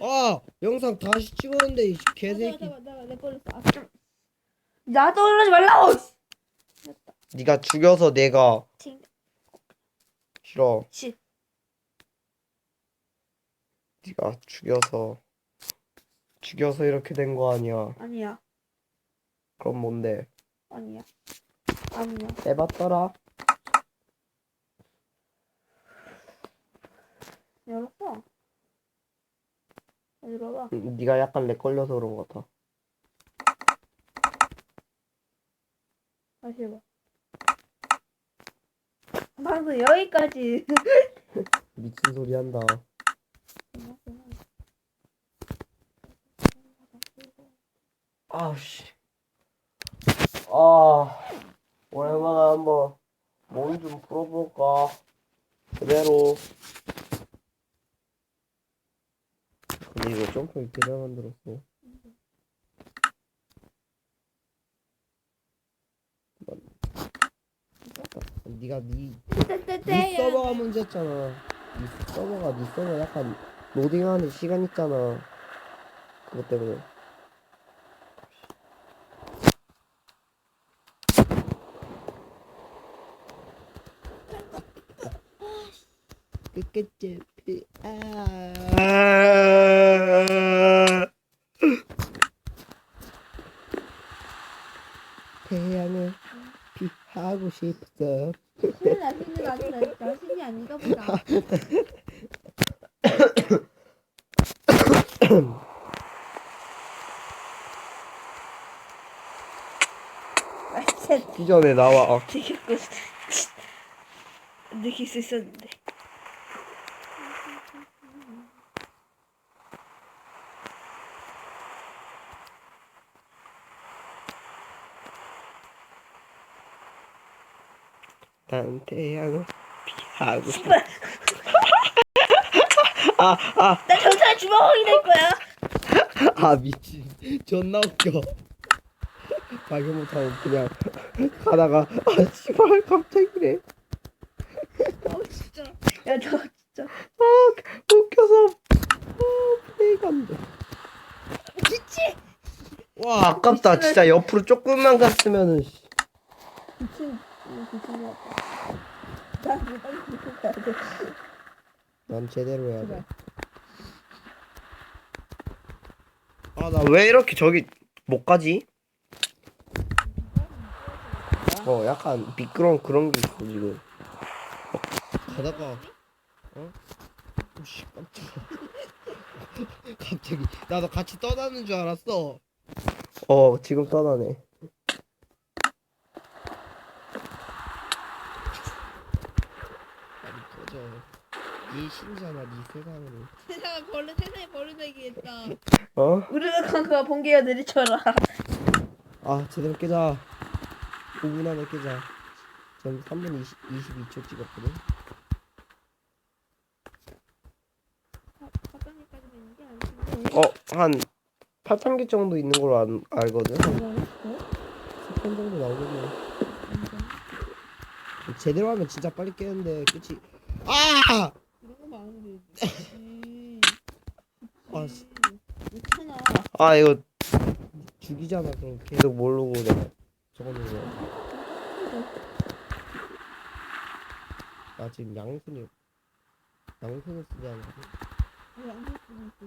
아 영상 다시 찍었는데 이 아, 개새끼 잠깐만 내가 내 걸렸어. 아, 좀. 나 떠올리지 말라고. 네가 죽여서 내가 팅. 싫어 씨. 네가 죽여서 죽여서 이렇게 된 거 아니야 아니야. 그럼 뭔데 아니야. 아니야. 해봤더라 열었어. 응, 네가 약간 렉 걸려서 그런 것 같아. 다시 해봐. 방금 여기까지. 미친 소리 한다. 아우씨. 아 오랜만에 한번 몸 좀 풀어볼까? 그대로 근데 이거 점프 이렇게 잘 만들었어 네가 네, 네 서버가 문제였잖아. 네 서버가 네 서버 약간 로딩하는 시간 있잖아. 그것 때문에. 끝끝째 피 아. 태양을 피하고 싶어 큰일 나시는 아니라 나신이 아닌가 보다. 아, 진짜 기 전에 나와 느낄 수 있었는데. 난 태양을 피하고 씨발, 아아 나 정말 주먹이 될 거야. 아 미친 존나 웃겨 발견 못하고 그냥 가다가 아 씨발 갑자기래 어 진짜. 야 저 진짜. 아 웃겨서 아 플레이가 안돼 미치. 와 아깝다 진짜 옆으로 조금만 갔으면은 씨. 미친. 미친 것 같아. 돼. 난 제대로 해야 그래. 돼아 나 왜 이렇게 저기 못 가지? 어 약간 미끄러운 그런 게 있어 지금 어, 가다가 어? 오씨 깜짝이야 갑자기 나도 같이 떠나는 줄 알았어 어 지금 떠나네 꺼져 네 신이잖아 네 세상으로 세상에 벌레 세상에 벌레 되겠다. 어? 우리가 간거 번개가 내리쳐라. 아 제대로 깨자 5분 안에 깨자 전 3분 20, 22초 찍었거든 게 아니고. 어 한 8단계 정도 있는 걸로 안, 알거든 한 10분 정도 나오겠네 제대로 하면 진짜 빨리 깨는데 끝이 아! 아, 씨. 아 이거 죽이잖아 그럼 계속 모르고 내가 거야 나 지금 양손이 양손을 쓰지 왜안 있어.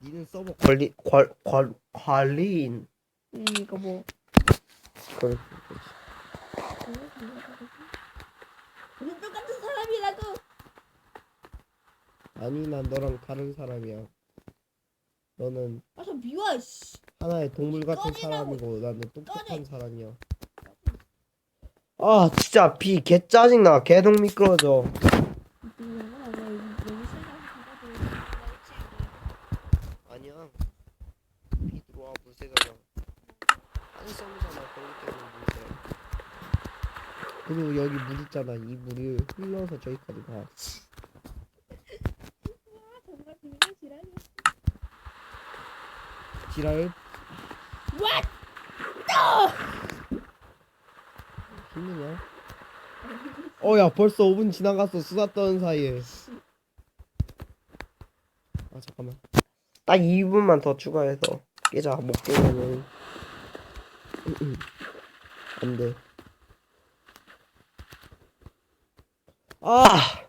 니는 서버 관리 관, 관, 관리인 음, 이거 뭐. 그렇지 우리 똑같은 사람이라고. 아니 난 너랑 다른 사람이야. 너는 아, 저 미워, 씨. 하나의 동물 같은 꺼지라고. 사람이고 나는 똑똑한 꺼져. 사람이야. 아 진짜 비 개 짜증나. 개동 미끄러져. 아니야. 비 들어와 물새잖아 한섬이잖아. 거기 때문에 물새 그리고 여기 물 있잖아. 이 물을 흘러서 저기까지 가 지랄 What? 힘드냐? 어야 벌써 5분 지나갔어. 수다 떠는 사이에. 아 잠깐만. 딱 2분만 더 추가해서 깨자 못 깨면은. 안돼. 아!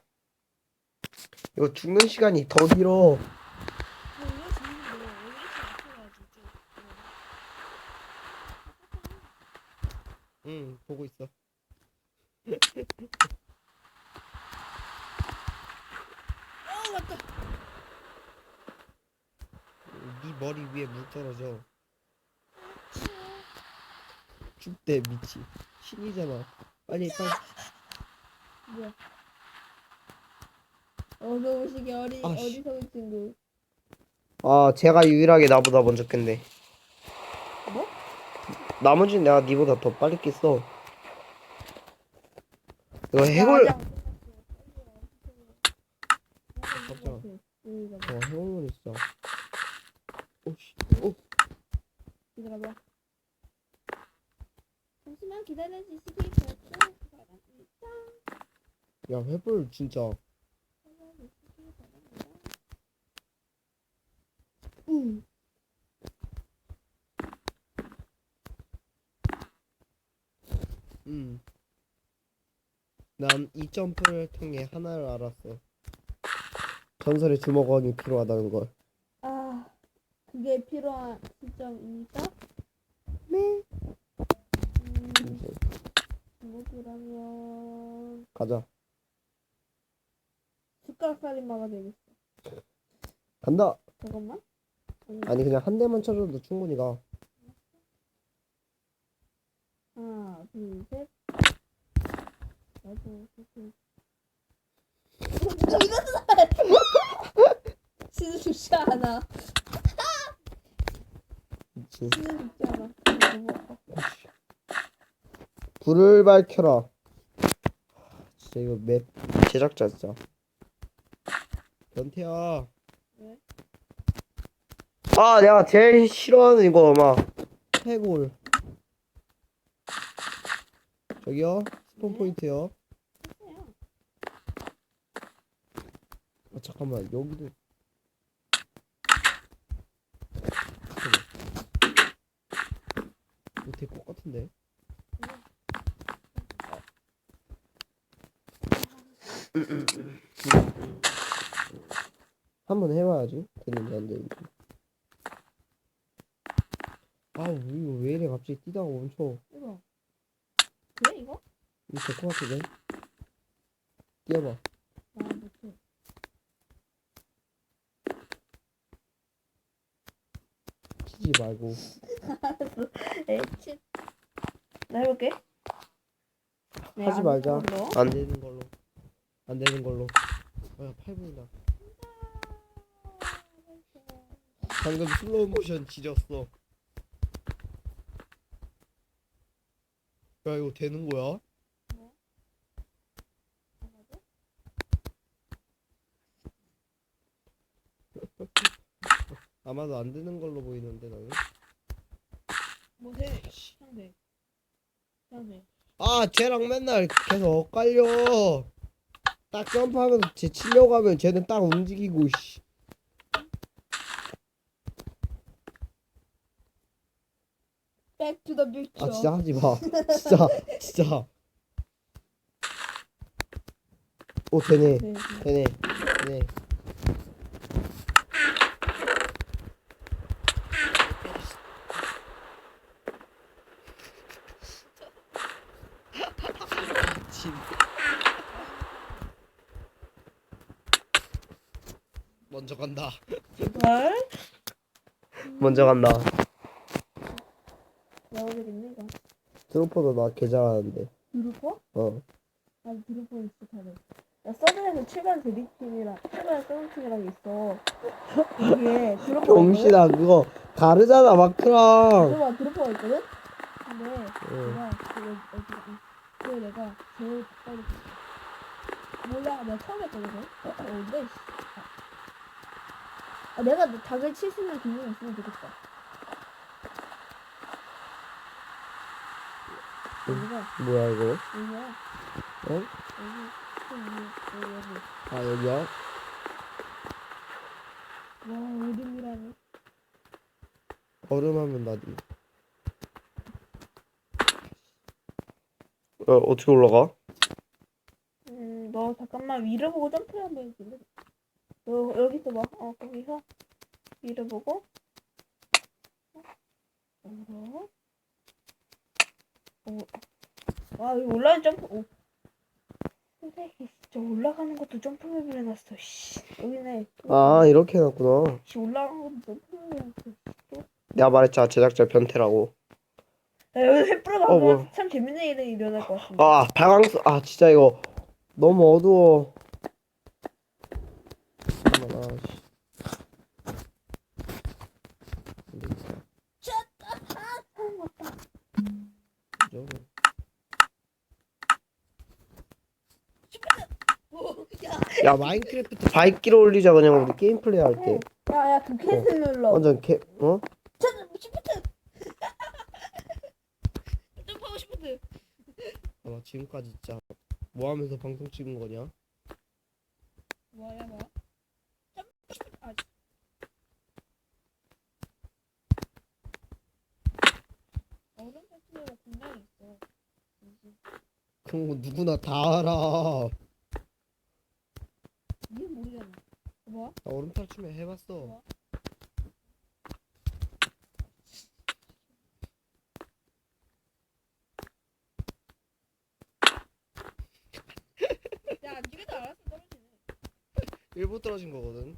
이거 죽는 시간이 더 길어 뭐 이거 재밌는데 왜 이렇게 앞에가지고 쭉. 응 보고 있어 어 맞다. 네 머리 위에 물 떨어져 죽대 미치 신이잖아 빨리 빨리 뭐야? 어서 오시기 어리 아, 씨. 어리석은 친구. 아 제가 유일하게 나보다 먼저 깼네 뭐? 나머지는 내가 니보다 더 빨리 깼어 이거 해골 야, 깜짝아. 어 해골물 있어 오씨 오 기다려봐. 잠시만 기다려주시기 바랍니다. 야 해골 진짜 바랍니다. 음. 음. 난이 점프를 통해 하나를 알았어. 전설의 주먹원이 필요하다는 걸. 아, 그게 필요한 시점입니까? 네. 음, 이제 주먹이라면 가자. 숟가락 살인마가 되겠어. 간다. 잠깐만. 아니, 아니 그냥 한 대만 쳐줘도 충분히 가. 하나, 둘, 셋. 않아. 않아. 너무 아파. 불을 밝혀라. 진짜 이거 맵 제작자 진짜. 변태야. 왜? 아 내가 제일 싫어하는 이거 막 해골. 저기요 스폰 네? 포인트요. 아, 잠깐만 여기도 이거 되게 똑같은데 한번 해봐야지 되는지 안 되는지 아우 이거 왜 이래 갑자기 뛰다가 멈춰 이거. 그래 이거? 이거 될것 같은데 뛰어봐. 치지 말고 에치. 나 해볼게. 네, 하지 안 말자. 걸로. 안 되는 걸로 안 되는 걸로 아 8분이다 방금 슬로우 모션 지졌어 야 이거 되는 거야? 아마도 안 되는 걸로 보이는데 나는 뭐해? 상대. 상대. 아 쟤랑 맨날 계속 엇갈려 딱 점프하면서 쟤 치려고 하면 쟤는 딱 움직이고 씨. Back to the future. 아 진짜 하지 마 진짜 진짜 오 되네 네. 되네 되네 진 먼저 간다 뭘? 먼저 간다 나오겠네 이거. 트로퍼도 나 개잘하는데 드루퍼? 어아 드루퍼는 진짜 잘해. 야 서든에서 7반 드립팀이랑 7반 서든팀이랑 있어. 이게 드루퍼. 병신아 그거 다르잖아 마크랑 드루퍼 드루퍼가 있거든. 근데 응. 내가 그 어디가 그 내가 제일 빨리 몰라 내가 처음 했거든? 어 근데 씨. 아 내가 너 닭을 칠 수 있는 기능이 있으면 좋겠다 여기가 뭐야 이거 여기가 어? 여기 또 여기 여기 여기 아 여기야? 와 얼음이라니. 얼음 하면 나디. 어, 어떻게 올라가? 음, 너 잠깐만 위를 보고 점프 한번 해줄래? 너 여기 있어 봐. 어, 거기서 위를 보고. 어, 어. 어. 와, 여기 올라가는 점프. 오. 선생님, 진짜 올라가는 것도 점프맵을 해놨어. 씨. 여기네. 아, 이렇게 해놨구나. 씨, 올라가는 것도 점프맵을 해놨어. 내가 말했잖아, 제작자 변태라고. 야, 여기 횃불 어, 뭐야. 가면 참 재밌는 일이 일어날 것 같습니다. 아, 발광수, 아, 진짜 이거 너무 어두워. 잠깐만, 아, 씨. 안 되겠다. 사람 같다. 그죠? 오, 야, 야, 마인크래프트 바이키로 올리자, 그냥 우리 게임 플레이 할 때. 야, 야, 그 캔슬 눌러. 완전 개, 어? 저는 시프트. 점프하고 시프트. 아, 나 지금까지 진짜 뭐 하면서 방송 찍은 거냐? 뭐야, 뭐야? 점프 시프트. 아, 얼음 패스가 굉장히 있어. 그런 거 누구나 다 알아. 이게 모르잖아. 뭐야? 나 얼음 탈 춤에 해봤어. 뭐? 야, 니가 알아서 떨어지네. 일부 떨어진 거거든.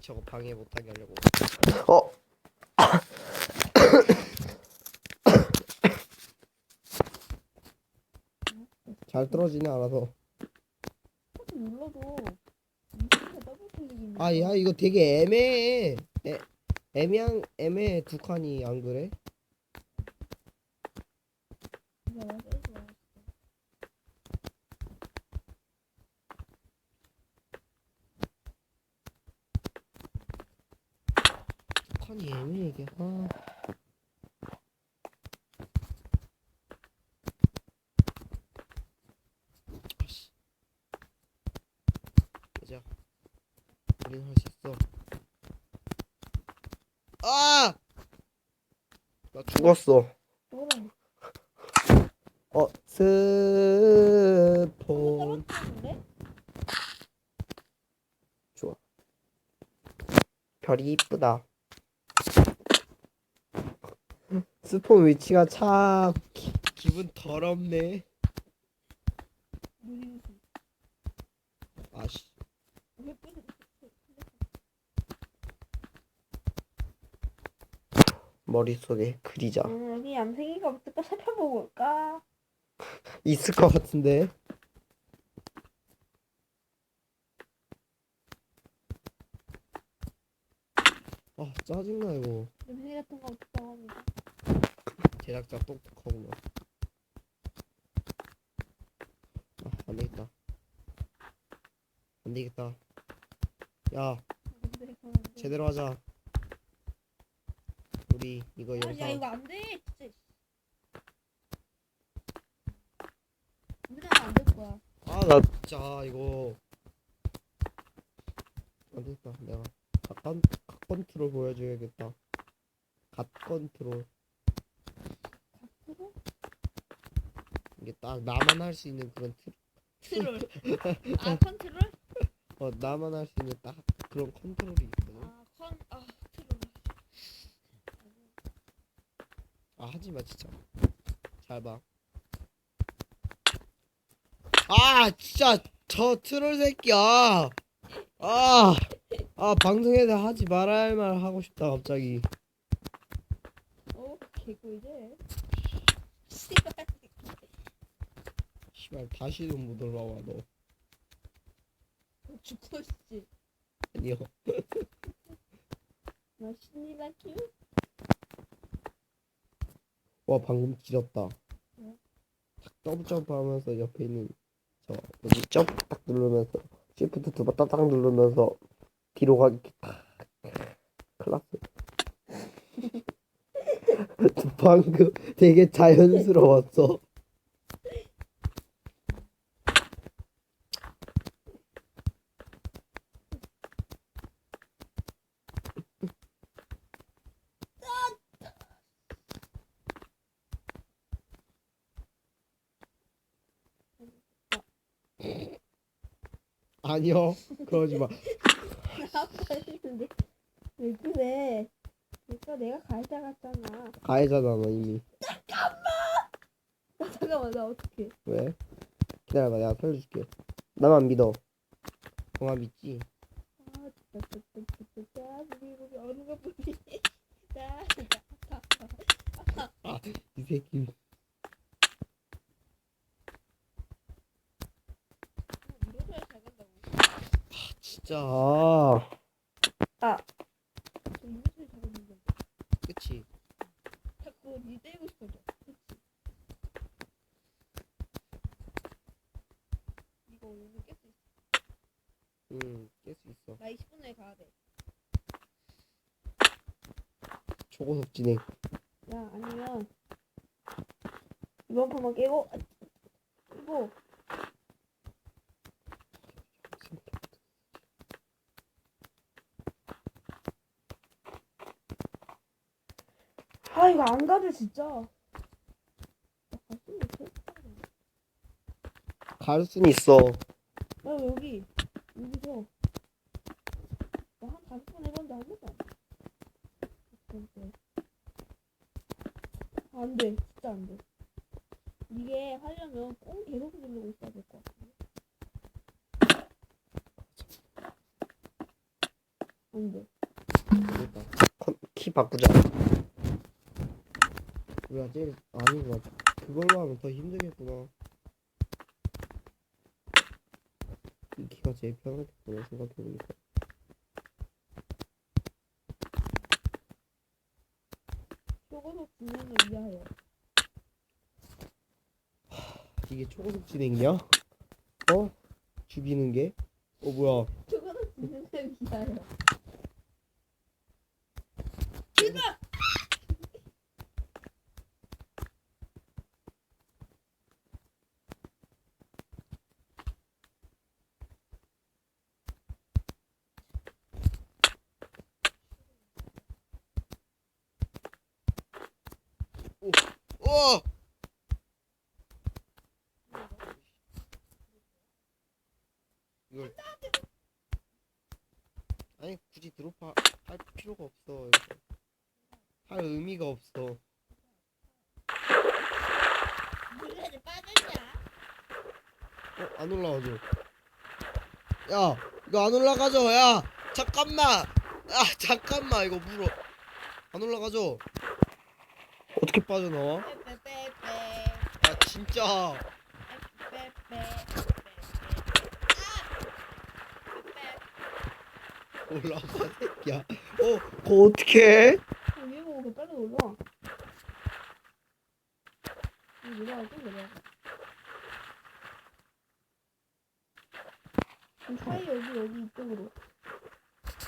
저거 방해 못하게 하려고. 어? 잘 떨어지네 알아서. 코드 눌러도 이게 더블 클릭이네. 아, 야 이거 되게 애매해. 애, 애매한 애매해 두 칸이 안 그래? 이거 나 세이브 안 했어. 두 칸이 애매해 이게. 아. 아씨. 보자. 우린 할 수 있어. 아! 나 죽었어. 어, 스폰. 좋아. 별이 이쁘다. 스폰 위치가 참 기, 기분 더럽네. 누리우스. 아씨. 왜 뿌리? 머릿속에 그리자. 음, 여기 얌생이가 어떨까 살펴보고 올까? 있을 것 같은데. 아, 짜증나, 이거. 냄새 같은 거 합니다. 제작자 똑똑하구나. 아, 안 되겠다. 안 되겠다. 야, 냄새. 제대로 하자. 우리 이거 아, 야 영상 이거 안 돼. 진짜. 우리나라 안될 거야. 아, 나 진짜 이거 안 되겠다. 내가 갓 컨트롤 보여줘야겠다. 앞으로 이게 딱 나만 할 수 있는 그런 트, 트롤. 아 컨트롤? 어 나만 할 수 있는 딱 그런 컨트롤이 있거든. 아 컨. 아 트롤. 아 하지 마 진짜. 잘 봐. 아 진짜 저 트롤 새끼야. 아, 아 방송에서 하지 말아야 할말 하고 싶다 갑자기. 어 개꿀이제. 씨발 다시는 못 올라와 너. 죽고 있지. 아니요. 멋있니다 큐. 와 방금 길었다. 왜? 탁 더블 점프 하면서 옆에 있는 저 뭐지 점프 딱 누르면서 시프트 두번 딱딱 누르면서 뒤로 가기 탁 클라스. 방금 되게 자연스러웠어. 아니요 그러지 마 아빠 했는데 왜 그래? 그러니까 내가 가해자 같잖아. 가해자잖아 이미 어, 잠깐만 나 어떻게? 왜? 기다려봐 내가 살려줄게 나만 믿어 정아 믿지? 아 진짜 진짜 진짜 진짜 우리 우리 어느 거 보니? 나이 새끼야 잘 간다고. 진짜 아. 그치 자꾸 니 때리고 싶어져. 그치? 이거 오늘 깰수 있어. 응 깰 수 있어 나 20분 내에 가야 돼. 초고속 진행 야 아니면 이번 판만 깨고 아, 깨고 아 이거 안 가져 진짜? 갈 순 있어. 나 여기. 여기서 나한 다섯 번 해봤는데 한 번도 안 돼. 안 돼. 진짜 안 돼. 이게 하려면 꼭 계속 누르고 있어야 될 것 같아. 안돼. 됐다 컨- 키 바꾸자 우리가 제일 아니구나 그걸로 하면 더 힘들겠구나 이 키가 제일 편하겠구나 생각해보니까 초고속 진행을 위하여 이게 초고속 진행이야? 어? 죽이는 게? 어 뭐야 초고속 진행을 위하여 어! 이걸 아니 굳이 드롭할 할 필요가 없어 이거. 할 의미가 없어 물에 빠졌냐? 어? 안 올라가죠 야 이거 안 올라가죠 야 잠깐만 아 잠깐만 이거 물어 안 올라가죠 어떻게 빠져나와? 야 진짜 빼빼빼 올라가 새끼야 어 그거 어떻게 해? 아, 위에 보고 그 빨리 올라와. 여기 내려가, 좀 내려가. 이 사이 여기, 여기 이쪽으로.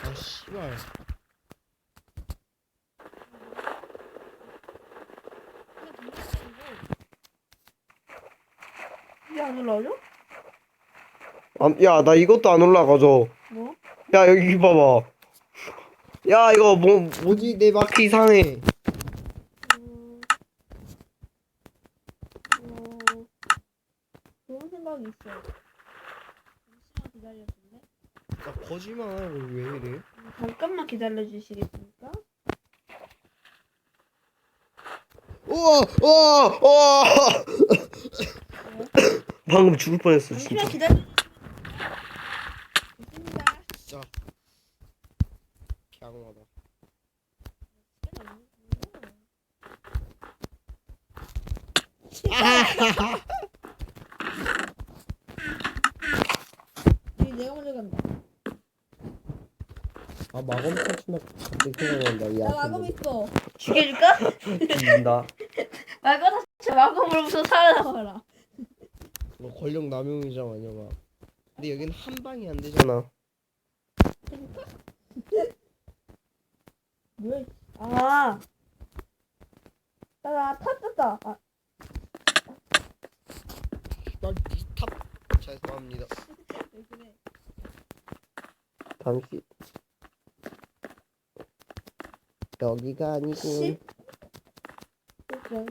아 씨발 이게 안 올라오죠? 야나 이것도 안 올라가죠 뭐? 야 여기 봐봐 야 이거 뭐 뭐지 내 마크 이상해 음, 어, 좋은 생각이 있어. 잠시만 기다려줄래? 나 거짓말하고 왜 이래 음, 잠깐만 기다려주시겠습니까? 우와 우와 우와 방금 죽을 뻔했어 진짜 잠시만. 진짜 개악마다 여기 내가 먼저 간다. 아 마검 터치면 갑자기 생각난다 이나 아픈 마검 놈. 있어. 죽여줄까? 죽인다 마검 터치 마검으로부터 살아남아라. 너 권력 남용이잖아 아니야 근데 여긴 한 방이 안 되잖아 뭐야? 이- 아. 나 탔었다. 아, 난이탑 죄송합니다 왜 그래? 여기가 아니고 씨. 그래.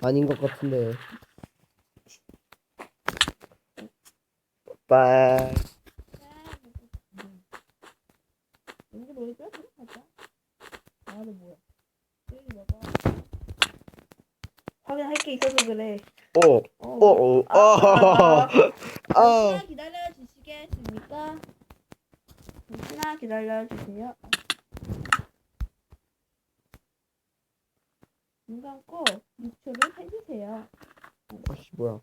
아닌 것 같은데 빠이. 연기 보여줘? 가자. 나도 뭐야? 여기 봐봐. 확인할 게 있어서 그래. 오, 어. 오, 오, 아, 아, 아. 아. 잠시만 기다려 주시겠습니까? 잠시만 기다려 주세요. 눈 감고 6초를 해주세요. 아씨 뭐야?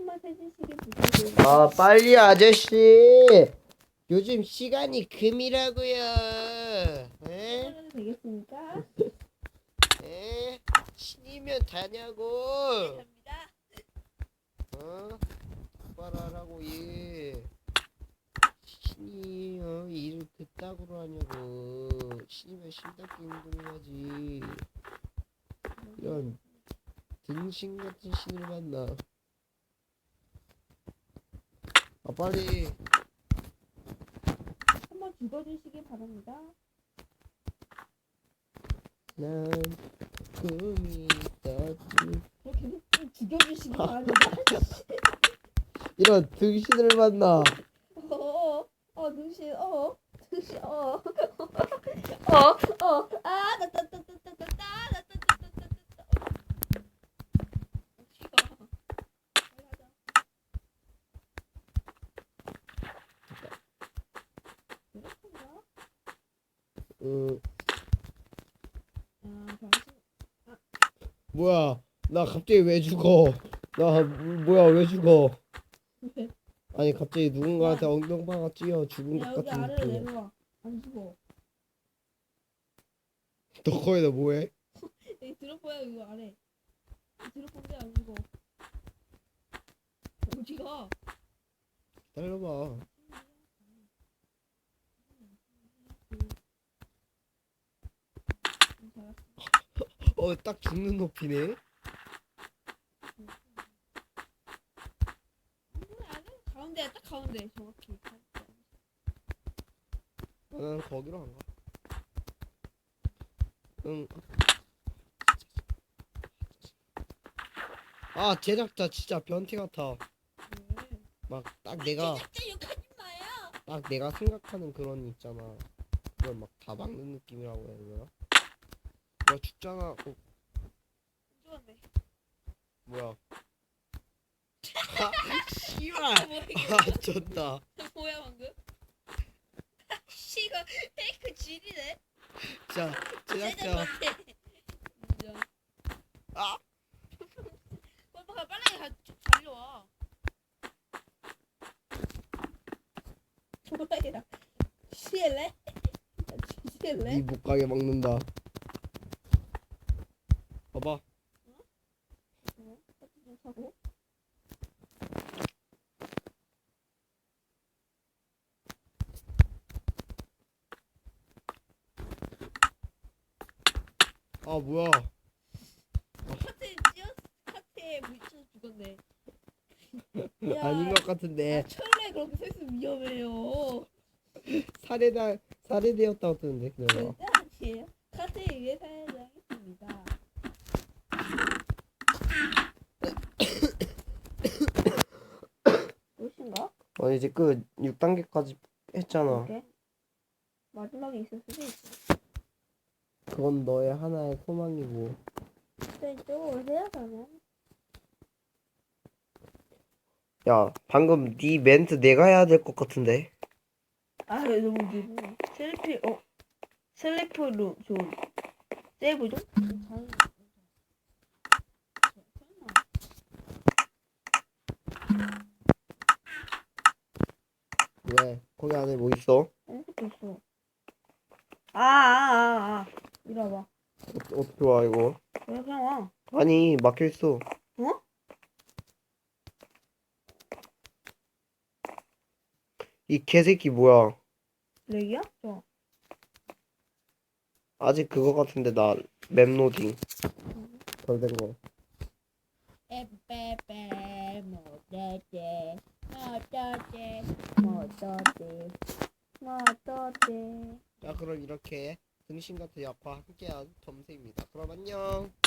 십 초만 해주시길 부탁드립니다. 아 빨리 아저씨. 요즘 시간이 금이라고요. 에? 해도 되겠습니까? 에? 신이면 다냐고. 됩니다. 어? 똑바로 하라고 얘. 신이 어 일을 그따구로 하냐고. 신이면 신답게 행동해야지. 이런 등신 같은 신을 만나. 아 빨리. 한번 죽어주시기 바랍니다. 난 꿈이 좀 죽여주시기 바랍니다. 이런 등신을 만나. 어, 어, 등신, 어, 등신, 어, 어, 어, 아, 나, 따, 따, 따, 따, 따, 따, 나, 따, 따, 따, 따, 따, 따. 어디가? 빨리 하자. 이렇게인가? 응. 아, 당신, 뭐야? 나 갑자기 왜 죽어? 나 뭐야 왜 죽어? 왜? 아니 갑자기 누군가한테 엉덩방아 찧어 죽은 야, 것 여기 같은 아래로 느낌. 내려와. 안 죽어. 너 거기다 뭐해? 여기 드롭보야, 이거 아래. 드롭보인데 안 죽어. 어디가? 기다려봐. 잘했어. 어딱 죽는 높이네. 가운데 딱 가운데 정확히 나는 거기로 안 가. 응. 아 제작자 진짜 변태 같아. 막 딱 내가 진짜 욕하지 마요 딱 내가 생각하는 그런 있잖아. 그걸 막 다 막는 느낌이라고 해야 되나? 너 죽잖아. 어, 좋았네 뭐야? 아, 씨발. 뭐야 아. 이게 뭐야 방금 씨 이거 페이크 질이네 자, 제작자. 진짜 아, 빨리 빨리 가 달려와 뭐야 시엘래? 시엘래? 니못 가게 막는다. 봐봐. 어? 좀 사고 아, 뭐야? 카트에 찌었 카트에 물쳐 죽었네 야, 아닌 것 같은데. 아, 철에 그렇게 서 있으면 위험해요 살해다 살해되었다고 뜨는데 그래봐. 절대 아니에요. 카트에 의해 사용당했습니다. 무엇인가? 어 이제 그 6단계까지 했잖아. 이렇게 마지막에 있을 수도 있어. 그건 너의 하나의 소망이고. 근데 이쪽으로 해야 하면 야, 방금 네 멘트 내가 해야 될 것 같은데. 아 너무 기분 셀피 어 슬리프룸 존 세이브 좀 잘- 왜? 거기 안에 뭐 있어? 아무것도 없어. 아, 아, 아, 아. 이리 와봐. 어, 어떻게 와 이거? 왜 그냥 와? 아니 막혀 있어. 어? 이 개새끼 뭐야? 렉이야? 저. 아직 그거 같은데 나 맵로딩 덜 된 거. 에빼빼 뭐더대 뭐더대 뭐더대 뭐더대 자 그럼 이렇게 등신 같은 약과 함께한 점세입니다. 그럼 안녕.